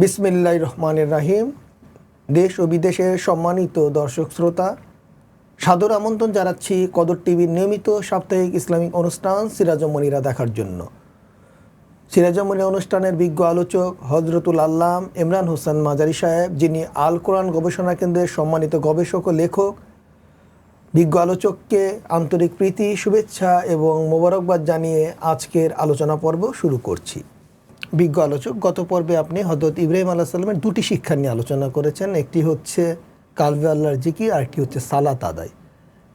বিসমিল্লাহ রহমানের রাহিম। দেশ ও বিদেশের সম্মানিত দর্শক শ্রোতা, সাদর আমন্ত্রণ জানাচ্ছি কদর টিভির নিয়মিত সাপ্তাহিক ইসলামিক অনুষ্ঠান সিরাজমণিরা দেখার জন্য। সিরাজমণি অনুষ্ঠানের বিজ্ঞ আলোচক হজরতুল আল্লাম ইমরান হোসেন মাজারি সাহেব, যিনি আল কোরআন গবেষণা কেন্দ্রের সম্মানিত গবেষক ও লেখক। বিজ্ঞ আলোচককে আন্তরিক প্রীতি, শুভেচ্ছা এবং মোবারকবাদ জানিয়ে আজকের আলোচনা পর্ব শুরু করছি। বিজ্ঞ আলোচক, গত পর্বে আপনি হজরত ইব্রাহিম আল্লাহ সাল্লামের দুটি শিক্ষা নিয়ে আলোচনা করেছেন। একটি হচ্ছে কালবে আল্লাহর জিকির আর একটি হচ্ছে সালাত আদায়।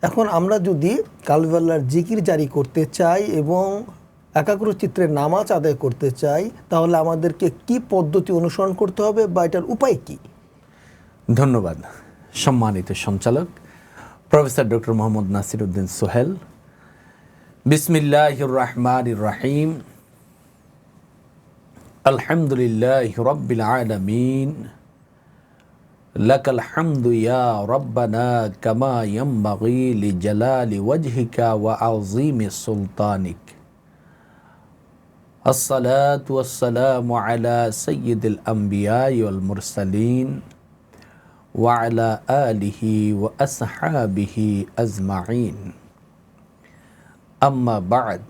এখন আমরা যদি কালবে আল্লাহর জিকির জারি করতে চাই এবং একাগ্র চিত্রে নামাজ আদায় করতে চাই, তাহলে আমাদেরকে কি পদ্ধতি অনুসরণ করতে হবে বা এটার উপায় কী? ধন্যবাদ। সম্মানিত সঞ্চালক, প্রফেসর ডক্টর মোহাম্মদ নাসির উদ্দিন সোহেল। বিসমিল্লাহ রহমান রাহিম। الحمد لله رب العالمين لك الحمد يا ربنا كما ينبغي لجلال وجهك وعظيم سلطانك. الصلاة والسلام على سيد الأنبياء والمرسلين وعلى آله وأصحابه أجمعين. أما بعد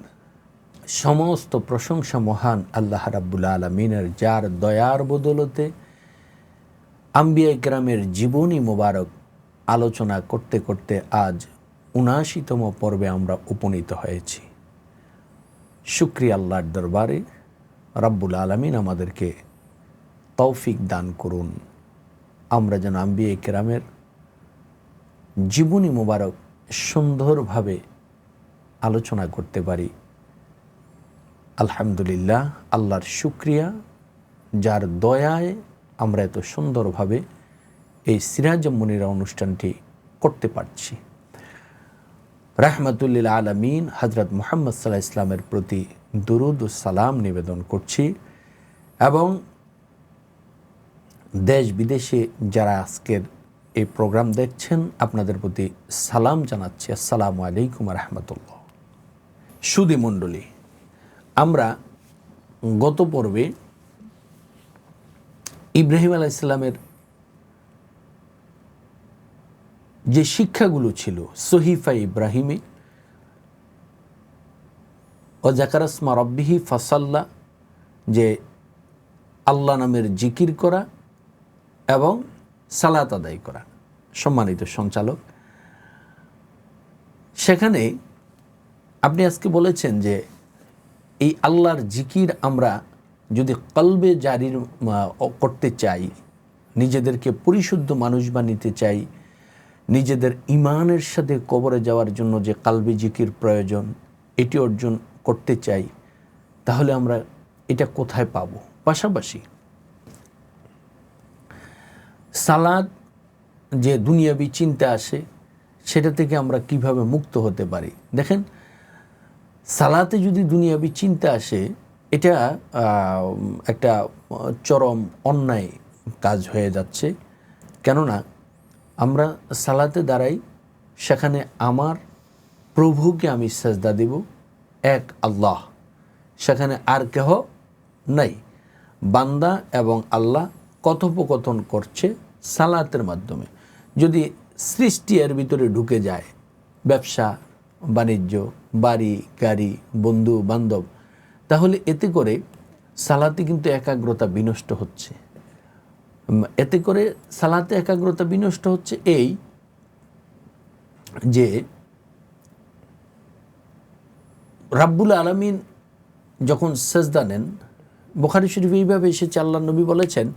সমস্ত প্রশংসা মহান আল্লাহ রাব্বুল আলমিনের, যার দয়ার বদলতে আম্বিয়া গ্রামের জীবনী মোবারক আলোচনা করতে করতে আজ উনাশিতম পর্বে আমরা উপনীত হয়েছি। শুক্রিয়া আল্লাহর দরবারে রাব্বুল আলমিন আমাদেরকে তৌফিক দান করুন। আমরা যেন আম্বিয়া কেরামের জীবনী মোবারক সুন্দরভাবে আলোচনা করতে পারি। আলহামদুলিল্লাহ, আল্লাহর শুক্রিয়া, যার দয়ায় আমরা এত সুন্দরভাবে এই সিরাজ মুনিরা অনুষ্ঠানটি করতে পারছি। রাহমাতুল্লিল আলমিন হজরত মোহাম্মদ সাল্লাহ ইসলামের প্রতি দুরুদ সালাম নিবেদন করছি এবং দেশ বিদেশে যারা আজকের এই প্রোগ্রাম দেখছেন, আপনাদের প্রতি সালাম জানাচ্ছি। আসসালামু আলাইকুম রহমতুল্লাহ। সুদী মণ্ডলী আমরা গত পর্বে ইব্রাহিম আলাহ ইসলামের যে শিক্ষাগুলো ছিল, সহিফা ইব্রাহিমে, ও জাকারাসমা রব্বিহি ফাসাল্লা, যে আল্লাহ নামের জিকির করা এবং সালাত আদায় করা, সম্মানিত সঞ্চালক। সেখানে আপনি আজকে বলেছেন যে এই আল্লাহর জিকির আমরা যদি কলবে জারির করতে চাই, নিজেদেরকে পরিশুদ্ধ মানুষ বানিতে চাই, নিজেদের ইমানের সাথে কবরে যাওয়ার জন্য যে কালবে জিকির প্রয়োজন, এটি অর্জন করতে চাই, তাহলে আমরা এটা কোথায় পাব? পাশাপাশি সালাদ যে দুনিয়াবি চিন্তা আসে, সেটা থেকে আমরা কীভাবে মুক্ত হতে পারি? দেখেন সালাতে যদি দুনিয়াবি চিন্তা আসে, এটা একটা চরম অন্যায় কাজ হয়ে যাচ্ছে। কেননা, আমরা সালাতে দাঁড়াই, সেখানে আমার প্রভুকে আমি সাজদা দেব, এক আল্লাহ। সেখানে আর কেহ নাই। বান্দা এবং আল্লাহ কথোপকথন করছে সালাতের মাধ্যমে। যদি সৃষ্টি এর ভিতরে ঢুকে যায়, ব্যবসা, বাণিজ্য বাড়ি, গাড়ি, বন্ধু, বান্ধব, তাহলে এতে করে সালাতে কিন্তু একাগ্রতা বিনষ্ট হচ্ছে। এতে করে সালাতে একাগ্রতা বিনষ্ট হচ্ছে এই যে রাব্বুল আলমিন যখন সেজদা নেন, বোখারি শরীফ এইভাবে এসেছে আল্লাহ নবী বলেছেন,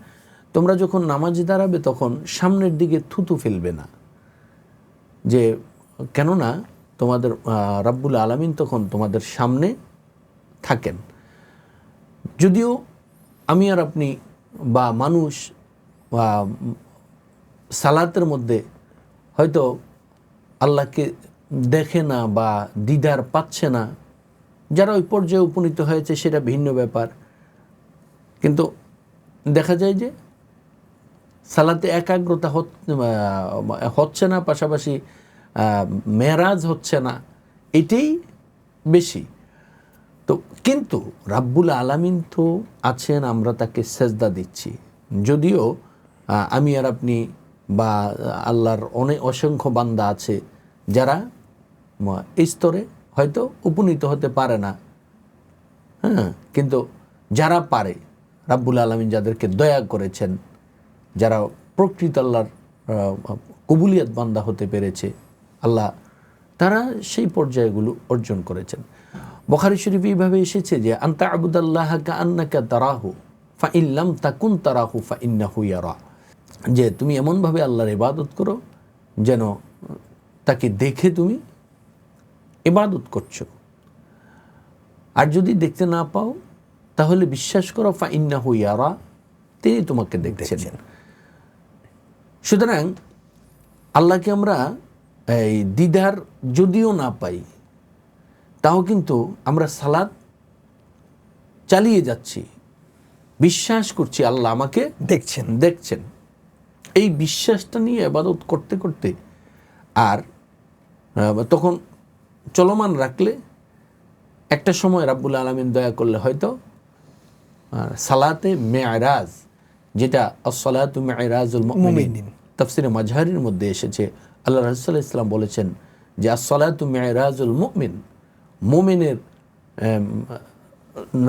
তোমরা যখন নামাজে দাঁড়াবে তখন সামনের দিকে থুতু ফেলবে না। যে কেননা তোমাদের রাব্বুল আলমিন তখন তোমাদের সামনে থাকেন। যদিও আমি আর আপনি বা মানুষ বা সালাতের মধ্যে হয়তো আল্লাহকে দেখে না বা দিদার পাচ্ছে না, যারা ওই পর্যায়ে উপনীত হয়েছে সেটা ভিন্ন ব্যাপার। কিন্তু দেখা যায় যে সালাতে একাগ্রতা হচ্ছে না, পাশাপাশি মেরাজ হচ্ছে না। এটাই বেশি। তো কিন্তু রাব্বুল আলামিন তো আছেন, আমরা তাকে সেজদা দিচ্ছি। যদিও আমি আর আপনি বা আল্লাহর অনেক অসংখ্য বান্দা আছে যারা স্তরে হয়তো উপনীত হতে পারে না। হ্যাঁ কিন্তু যারা পারে, রাব্বুল আলমিন যাদেরকে দয়া করেছেন, যারা প্রকৃত আল্লাহর কবুলিয়াত বান্দা হতে পেরেছে আল্লাহ তারা সেই পর্যায়গুলো অর্জন করেছেন। বখারি শরীফ এইভাবে এসেছে যে আন্তা আবুদাল্লাহ কা আন্নাকা তারাহু ফা ইল্লাম তাকুন তারাহু ফা ইন্নাহু ইয়ারা। যে তুমি এমনভাবে আল্লাহর ইবাদত করো যেন তাকে দেখে তুমি ইবাদত করছ। আর যদি দেখতে না পাও তাহলে বিশ্বাস করো ফা ইন্না হুইয়ারা তিনি তোমাকে দেখছেন। সুতরাং আল্লাহকে আমরা এই দিদার যদিও না পাই তাও কিন্তু আমরা সালাদ চালিয়ে যাচ্ছি। বিশ্বাস করছি আল্লাহ আমাকে দেখছেন। দেখছেন। এই বিশ্বাসটা নিয়ে আবাদত করতে করতে আর তখন চলমান রাখলে একটা সময় রাব্বুল আলমিন দয়া করলে হয়তো সালাতে মেয়ারাজ যেটা আসসালাতু মেয়ারাজুল মুমিনিন। তাফসিরে মাঝহারির মধ্যে এসেছে। আল্লাহ রসুল্লাহ ইসলাম বলেছেন যে আসসালাতু মেয়ারাজুল মুমিন। মুমিনের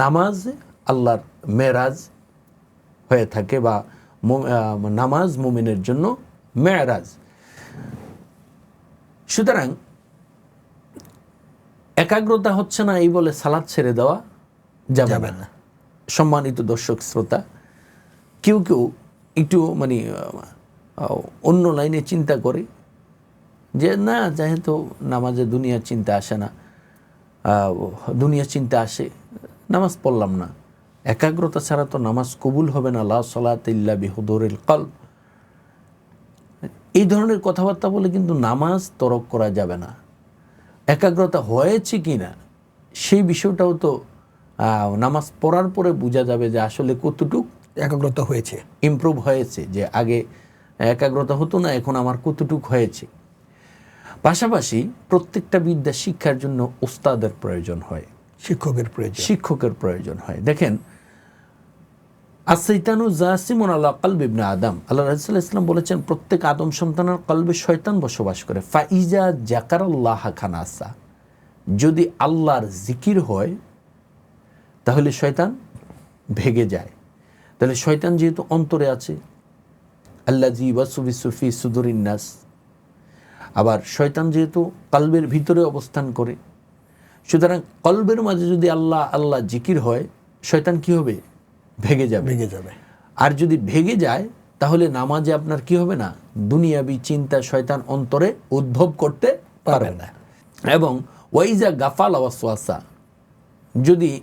নামাজ আল্লাহর মেরাজ হয়ে থাকে বা নামাজ মুমিনের জন্য মেয়ারাজ সুতরাং একাগ্রতা হচ্ছে না এই বলে সালাদ ছেড়ে দেওয়া? যাবে যাবে না। সম্মানিত দর্শক শ্রোতা কেউ কেউ একটু মানে অন্য লাইনে চিন্তা করে যে না যেহেতু নামাজে দুনিয়ার চিন্তা আসে না দুনিয়ার চিন্তা আসে নামাজ পড়লাম না। একাগ্রতা ছাড়া তো নামাজ কবুল হবে না। লা সলাত ইল্লা বিহুদুরিল কলব। এই ধরনের কথাবার্তা বলে কিন্তু নামাজ তরক করা যাবে না। একাগ্রতা হয়েছে কি না সেই বিষয়টাও তো আহ, নামাজ পড়ার পরে বোঝা যাবে যে আসলে কতটুক একাগ্রতা হয়েছে। ইমপ্রুভ হয়েছে যে আগে একাগ্রতা হতো না এখন আমার কতটুক হয়েছে। পাশাপাশি প্রত্যেকটা বিদ্যা শিক্ষার জন্য উস্তাদের প্রয়োজন হয়। শিক্ষকের প্রয়োজন। শিক্ষকের প্রয়োজন হয়। দেখেন আসৈতানু জাসিমুন আল্লাহ কালব ইবনে আদম। আল্লাহ রাসূল ইসলাম বলেছেন প্রত্যেক আদম সন্তানের কলবে শয়তান বসবাস করে। ফাইজা জাকার আল্লাহ খানাসা। যদি আল্লাহর জিকির হয় তাহলে শয়তান ভেগে যায়। তাহলে শয়তান যেহেতু অন্তরে আছে আল্লাহ জি ওয়াসুবি সুফি সুদুরিন্নাস আবার শয়তান যেহেতু কালবের ভিতরে অবস্থান করে সুতরাং কলবের মাঝে যদি আল্লাহ আল্লাহ জিকির হয় শয়তান কি হবে? ভেগে যাবে। ভেঙে যাবে। আর যদি ভেগে যায় তাহলে নামাজে আপনার কি হবে না? দুনিয়াবি চিন্তা শয়তান অন্তরে উদ্ভব করতে পারবে না। এবং ওয়াইজা গাফাল আওয়াসওয়াসা যদি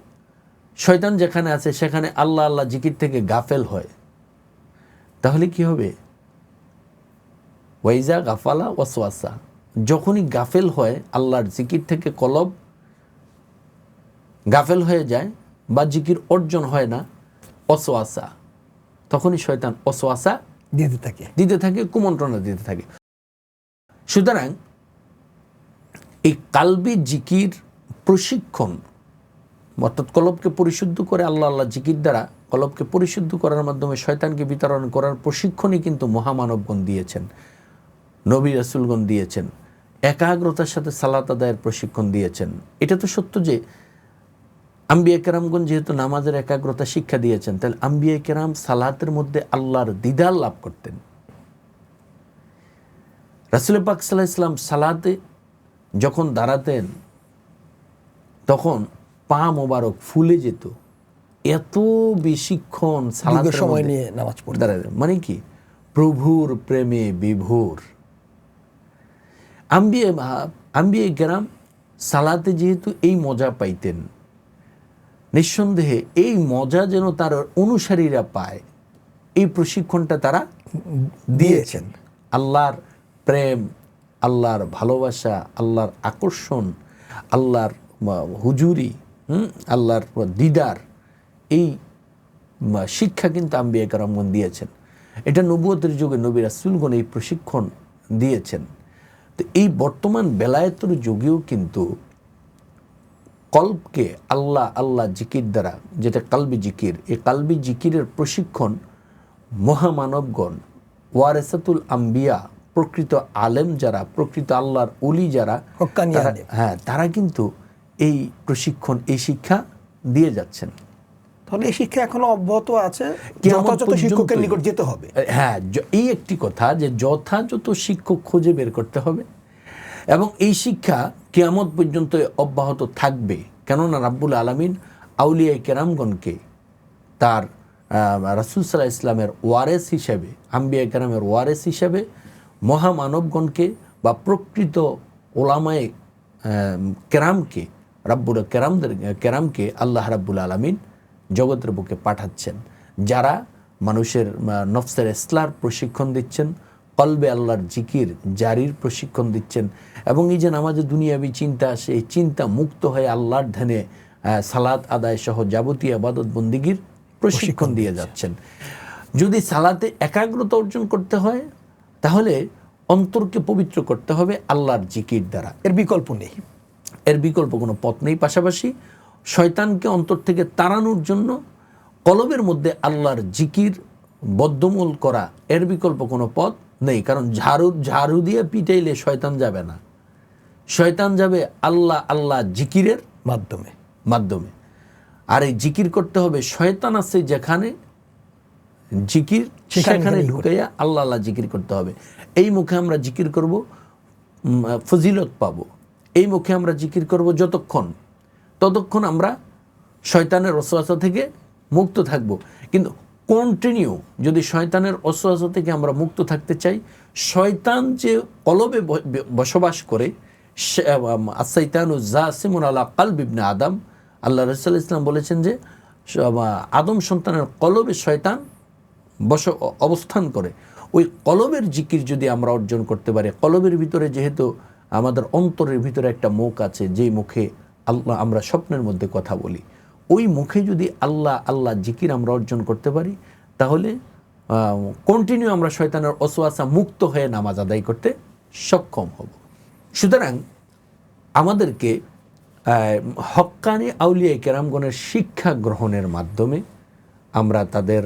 শয়তান যেখানে আছে সেখানে আল্লাহ আল্লাহ জিকির থেকে গাফেল হয় তাহলে কি হবে? ওয়াইজা গাফালা ওয়াসওয়াসা। যখনই গাফেল হয় আল্লাহর জিকির থেকে কলব গাফেল হয়ে যায় বা জিকির অর্জন হয় না অসোয়াসা তখনই শয়তান অসোয়াসা দিতে থাকে। দিতে থাকে কুমন্ত্রণা দিতে থাকে। সুতরাং এই কালবি জিকির প্রশিক্ষণ অর্থাৎ কলবকে পরিশুদ্ধ করে আল্লাহ আল্লাহ জিকির দ্বারা কলবকে পরিশুদ্ধ করার মাধ্যমে শয়তানকে বিতরণ করার প্রশিক্ষণই কিন্তু মহামানবগণ দিয়েছেন। নবী রাসুলগণ দিয়েছেন। একাগ্রতার সাথে সালাত আদায়ের প্রশিক্ষণ দিয়েছেন। এটা তো সত্য যে আম্বিয়া কেরামগণ যেহেতু নামাজের একাগ্রতা শিক্ষা দিয়েছেন তাহলে আম্বিয়া কেরাম সালাতের মধ্যে আল্লাহর দিদার লাভ করতেন। রাসুল পাক সাল্লাহ ইসলাম সালাতে যখন দাঁড়াতেন তখন পা মোবারক ফুলে যেত। এত বেশিক্ষণ সালাতের সময় নিয়ে নামাজ পড়তে দাঁড়ায় মানে কি? প্রভুর প্রেমে বিভোর। আম্বিয়ে আম্বিয়ে গ্রাম, সালাতে যেহেতু এই মজা পাইতেন, নিঃসন্দেহে এই মজা যেন তার অনুসারীরা পায়, এই প্রশিক্ষণটা তারা দিয়েছেন। আল্লাহর প্রেম, আল্লাহর ভালোবাসা, আল্লাহর আকর্ষণ, আল্লাহর হুজুরি আল্লাহর দিদার, এই শিক্ষা কিন্তু আম্বিয়া কারামগণ দিয়েছেন। এটা নবুয়তের যুগে নবী রাসুলগণ এই প্রশিক্ষণ দিয়েছেন। তো এই বর্তমান বেলায়েতের যুগেও কিন্তু কল্পকে আল্লাহ আল্লাহ জিকির দ্বারা যেটা কালবি জিকির এই কালবি জিকিরের প্রশিক্ষণ মহামানবগণ ওয়ারেসাতুল আম্বিয়া প্রকৃত আলেম যারা প্রকৃত আল্লাহর উলি যারা। হ্যাঁ তারা কিন্তু এই প্রশিক্ষণ এই শিক্ষা দিয়ে যাচ্ছেন তাহলে এই শিক্ষা এখনও অব্যাহত আছে যথাযথ শিক্ষকের নিকট যেতে হবে। হ্যাঁ এই একটি কথা যে যথাযথ শিক্ষক খুঁজে বের করতে হবে এবং এই শিক্ষা কিয়ামত পর্যন্ত অব্যাহত থাকবে। কেননা রাব্বুল আলমিন আউলিয়া কেরামগণকে তার রাসুল সাল্লাহ ইসলামের ওয়ারেস হিসেবে আম্বিয়া কেরামের ওয়ারেস হিসেবে মহামানবগণকে বা প্রকৃত ওলামায় কেরামকে রাব্বুল কেরামদের কেরামকে আল্লাহ রাব্বুল আলমিন জগতের বুকে পাঠাচ্ছেন যারা মানুষের নফসের ইসলার প্রশিক্ষণ দিচ্ছেন কলবে আল্লাহর জিকির জারির প্রশিক্ষণ দিচ্ছেন এবং এই যে নামাজে দুনিয়াবি চিন্তা আসে এই চিন্তা মুক্ত হয়ে আল্লাহর ধ্যানে সালাত আদায় সহ যাবতীয় আবাদত বন্দিগির প্রশিক্ষণ দিয়ে যাচ্ছেন। যদি সালাতে একাগ্রতা অর্জন করতে হয় তাহলে অন্তরকে পবিত্র করতে হবে আল্লাহর জিকির দ্বারা। এর বিকল্প নেই। এর বিকল্প কোনো পথ নেই। পাশাপাশি শয়তানকে অন্তর থেকে তাড়ানোর জন্য কলবের মধ্যে আল্লাহর জিকির বদ্ধমূল করা এর বিকল্প কোনো পথ নেই। কারণ ঝাড়ু ঝাড়ু দিয়ে পিটাইলে শয়তান যাবে না। শয়তান যাবে আল্লাহ আল্লাহ জিকিরের মাধ্যমে মাধ্যমে। আর এই জিকির করতে হবে শয়তান আছে যেখানে জিকির সেখানে ঢুকাইয়া আল্লাহ আল্লাহ জিকির করতে হবে। এই মুখে আমরা জিকির করব ফজিলত পাব। এই মুখে আমরা জিকির করব যতক্ষণ ততক্ষণ আমরা শয়তানের অশ্বাসা থেকে মুক্ত থাকব। কিন্তু কন্টিনিউ যদি শয়তানের অশ্বাসা থেকে আমরা মুক্ত থাকতে চাই, শয়তান যে কলবে বসবাস করে আসাইতানু জাসিমুন আলা কাল বিবনে আদম, আল্লাহ রসুল ইসলাম বলেছেন যে আদম সন্তানের কলবে শয়তান বস, অবস্থান করে। ওই কলবের জিকির যদি আমরা অর্জন করতে পারি, কলবের ভিতরে যেহেতু আমাদের অন্তরের ভিতরে একটা মুখ আছে, যেই মুখে আল্লাহ আমরা স্বপ্নের মধ্যে কথা বলি। ওই মুখে যদি আল্লাহ আল্লাহ জিকির আমরা অর্জন করতে পারি তাহলে কন্টিনিউ আমরা শয়তানের অসোয়াশা মুক্ত হয়ে নামাজ আদায় করতে সক্ষম হব। সুতরাং আমাদেরকে আহ, হক্কানি আউলিয়া কেরামগণের শিক্ষা গ্রহণের মাধ্যমে আমরা তাদের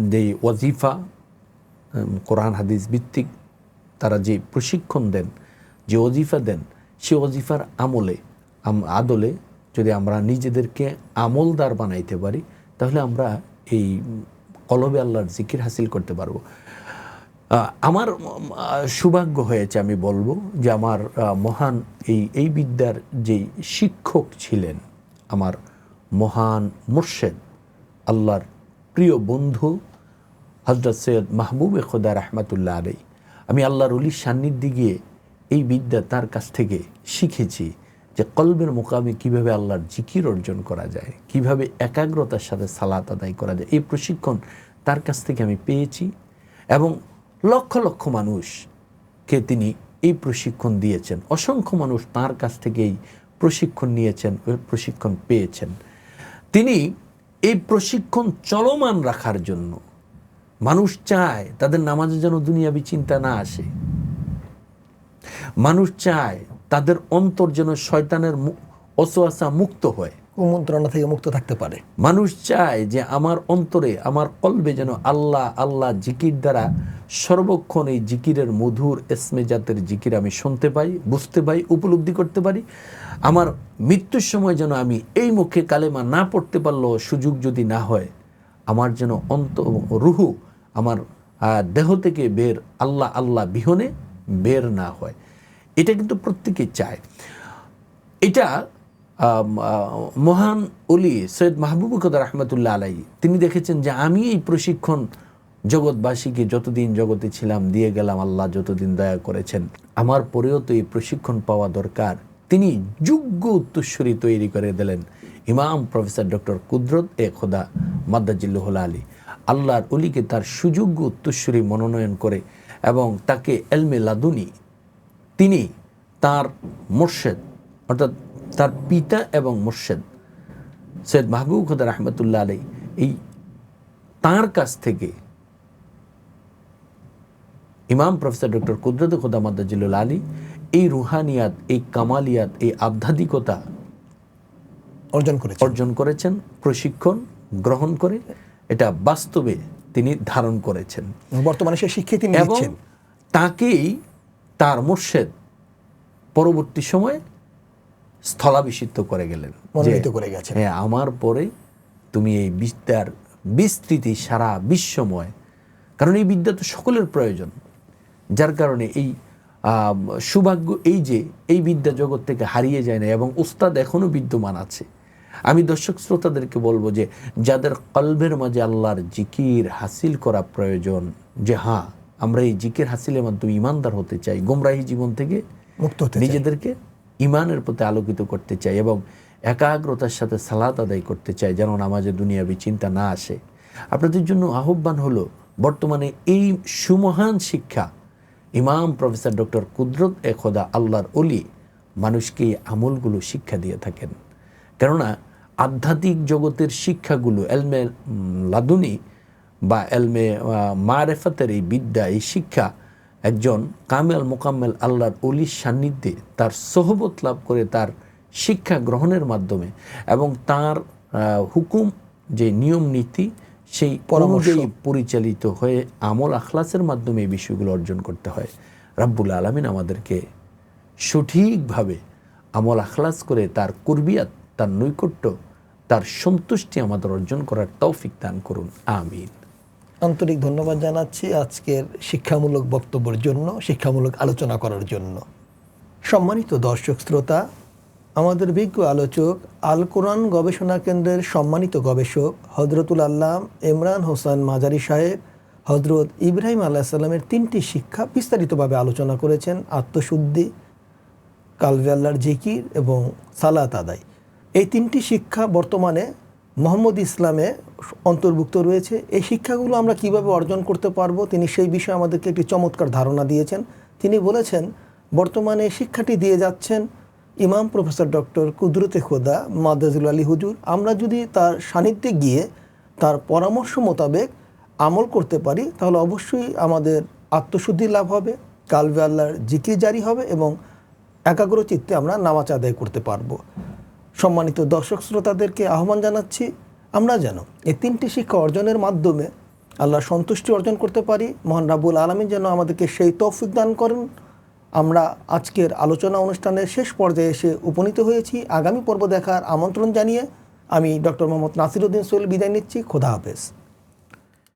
যে ওয়াজিফা কোরআন হাদিস ভিত্তিক তারা যে প্রশিক্ষণ দেন যে ওজিফা দেন সে ওজিফার আমলে আম- আদলে যদি আমরা নিজেদেরকে আমলদার বানাইতে পারি, তাহলে আমরা এই কলবে আল্লাহর জিকির হাসিল করতে পারব। আমার সৌভাগ্য হয়েছে আমি বলব যে আমার মহান এই এই বিদ্যার যে শিক্ষক ছিলেন, আমার মহান মুর্শেদ, আল্লাহর প্রিয় বন্ধু হজরত সৈয়দ মাহবুব মাহবুবে খোদা রহমাতুল্লাহ আলাই আমি আল্লাহর অলির সান্নিধ্যে গিয়ে এই বিদ্যা তার কাছ থেকে শিখেছি। যে কলবের মোকামে কীভাবে আল্লাহর জিকির অর্জন করা যায়, কীভাবে একাগ্রতার সাথে সালাত আদায় করা যায়, এই প্রশিক্ষণ তার কাছ থেকে আমি পেয়েছি এবং লক্ষ লক্ষ মানুষকে তিনি এই প্রশিক্ষণ দিয়েছেন। অসংখ্য মানুষ তার কাছ থেকে এই প্রশিক্ষণ নিয়েছেন প্রশিক্ষণ পেয়েছেন। তিনি এই প্রশিক্ষণ চলমান রাখার জন্য মানুষ চায় তাদের নামাজে যেন দুনিয়াবি চিন্তা না আসে। মানুষ চায় তাদের অন্তর যেন শয়তানের অসোয়াশা মুক্ত হয়। কুমন্ত্রণা থেকে মুক্ত থাকতে পারে। মানুষ চায় যে আমার অন্তরে আমার কলবে যেন আল্লাহ আল্লাহ জিকির দ্বারা সর্বক্ষণ এই জিকিরের মধুর এসমে জাতের জিকির আমি শুনতে পাই বুঝতে পাই উপলব্ধি করতে পারি। আমার মৃত্যুর সময় যেন আমি এই মুখে কালেমা না পড়তে পারলেও সুযোগ যদি না হয় আমার যেন অন্ত রুহু আমার দেহ থেকে বের আল্লাহ আল্লাহ বিহনে বের না হয়। এটা কিন্তু প্রত্যেকেই চায়। এটা মহান অলি সৈয়দ মাহবুব কদর রহমতুল্লাহ আলাই তিনি দেখেছেন যে আমি এই প্রশিক্ষণ জগৎবাসীকে যতদিন জগতে ছিলাম, দিয়ে গেলাম আল্লাহ যতদিন দয়া করেছেন, আমার পরেও তো এই প্রশিক্ষণ পাওয়া দরকার। তিনি যোগ্য উত্তরস্বরী তৈরি করে দিলেন। ইমাম প্রফেসর ডক্টর কুদরত এ খোদা মাদ্দাজিল্লুহুল আলী, আল্লাহর অলিকে তার সুযোগ্য উত্তরস্বরী মনোনয়ন করে এবং তাকে এলমে লাদুনি তিনি তার মোর্শেদ অর্থাৎ তার পিতা এবং মোর্শেদ সৈয়দ মাহবুব খোদা রহমতুল্লাহ আলাই এই তার কাছ থেকে ইমাম প্রফেসর ডক্টর কুদরত খোদা মাদ্দাজিল্লুল আলী এই রুহানিয়াত এই কামালিয়াত এই আধ্যাত্মিকতা অর্জন করে অর্জন করেছেন প্রশিক্ষণ গ্রহণ করে এটা বাস্তবে তিনি ধারণ করেছেন। বর্তমানে সে শিক্ষিত এবং তাকেই তার মুর্শেদ পরবর্তী সময়ে স্থলাভিষিক্ত করে গেলেন। মনোনীত করে গেছেন। হ্যাঁ আমার পরে তুমি এই বিদ্যার বিস্তৃতি সারা বিশ্বময়। কারণ এই বিদ্যা তো সকলের প্রয়োজন। যার কারণে এই সৌভাগ্য এই যে এই বিদ্যা জগৎ থেকে হারিয়ে যায় না এবং উস্তাদ এখনও বিদ্যমান আছে। আমি দর্শক শ্রোতাদেরকে বলব যে যাদের কলবের মাঝে আল্লাহর জিকির হাসিল করা প্রয়োজন যে হ্যাঁ আমরা এই জিকের হাসিলের মাধ্যমে ইমানদার হতে চাই গোমরাহী জীবন থেকে মুক্ত হতে নিজেদেরকে ইমানের প্রতি আলোকিত করতে চাই এবং একাগ্রতার সাথে সালাত আদায় করতে চাই যেন নামাজে দুনিয়াবি চিন্তা না আসে। আপনাদের জন্য আহ্বান হলো বর্তমানে এই সুমহান শিক্ষা ইমাম প্রফেসর ডক্টর কুদরত এ খোদা আল্লাহর অলি মানুষকে এই আমলগুলো শিক্ষা দিয়ে থাকেন। কেননা আধ্যাত্মিক জগতের শিক্ষাগুলো এলমে লাদুনি বা এলমে মারেফাতের এই বিদ্যা এই শিক্ষা একজন কামেল মোকাম্মেল আল্লাহর অলির সান্নিধ্যে তার সহবত লাভ করে তার শিক্ষা গ্রহণের মাধ্যমে এবং তার হুকুম যে নিয়ম নীতি সেই পরামর্শ। অনুযায়ী পরিচালিত হয়ে আমল আখলাসের মাধ্যমে এই বিষয়গুলো অর্জন করতে হয়। রাব্বুল আলমিন আমাদেরকে সঠিকভাবে আমল আখলাস করে তার কুরবিয়াত তার নৈকট্য তার সন্তুষ্টি আমাদের অর্জন করার তৌফিক দান করুন। আমিন। আন্তরিক ধন্যবাদ জানাচ্ছি আজকের শিক্ষামূলক বক্তব্যের জন্য, শিক্ষামূলক আলোচনা করার জন্য। সম্মানিত দর্শক শ্রোতা, আমাদের বিজ্ঞ আলোচক আল কোরআন গবেষণা কেন্দ্রের সম্মানিত গবেষক হজরতুল আল্লাম ইমরান হোসেন মাজারি সাহেব হজরত ইব্রাহিম আল্লাহ সাল্লামের তিনটি শিক্ষা বিস্তারিতভাবে আলোচনা করেছেন, আত্মশুদ্ধি কালভে আল্লাহর জিকির এবং সালাত আদায়। এই তিনটি শিক্ষা বর্তমানে মোহাম্মদ ইসলামে অন্তর্ভুক্ত রয়েছে। এই শিক্ষাগুলো আমরা কীভাবে অর্জন করতে পারব? তিনি সেই বিষয়ে আমাদেরকে একটি চমৎকার ধারণা দিয়েছেন। তিনি বলেছেন, বর্তমানে শিক্ষাটি দিয়ে যাচ্ছেন ইমাম প্রফেসর ডক্টর কুদরতে খোদা মাদাজুল আলী হুজুর। আমরা যদি তার সান্নিধ্যে গিয়ে তার পরামর্শ মোতাবেক আমল করতে পারি, তাহলে অবশ্যই আমাদের আত্মশুদ্ধি লাভ হবে, কালবে আল্লাহর জিকির জারি হবে এবং একাগ্র চিত্তে আমরা নামাজ আদায় করতে পারব। সম্মানিত দর্শক শ্রোতাদেরকে আহ্বান জানাচ্ছি, আমরা যেন এই তিনটি শিক্ষা অর্জনের মাধ্যমে আল্লাহ সন্তুষ্টি অর্জন করতে পারি। মহান রাবুল আলমী যেন আমাদেরকে সেই তৌফিক দান করেন। আমরা আজকের আলোচনা অনুষ্ঠানের শেষ পর্যায়ে এসে উপনীত হয়েছি। আগামী পর্ব দেখার আমন্ত্রণ জানিয়ে আমি ডক্টর মোহাম্মদ নাসিরুদ্দিন সোহেল বিদায় নিচ্ছি। খোদা হাফেজ।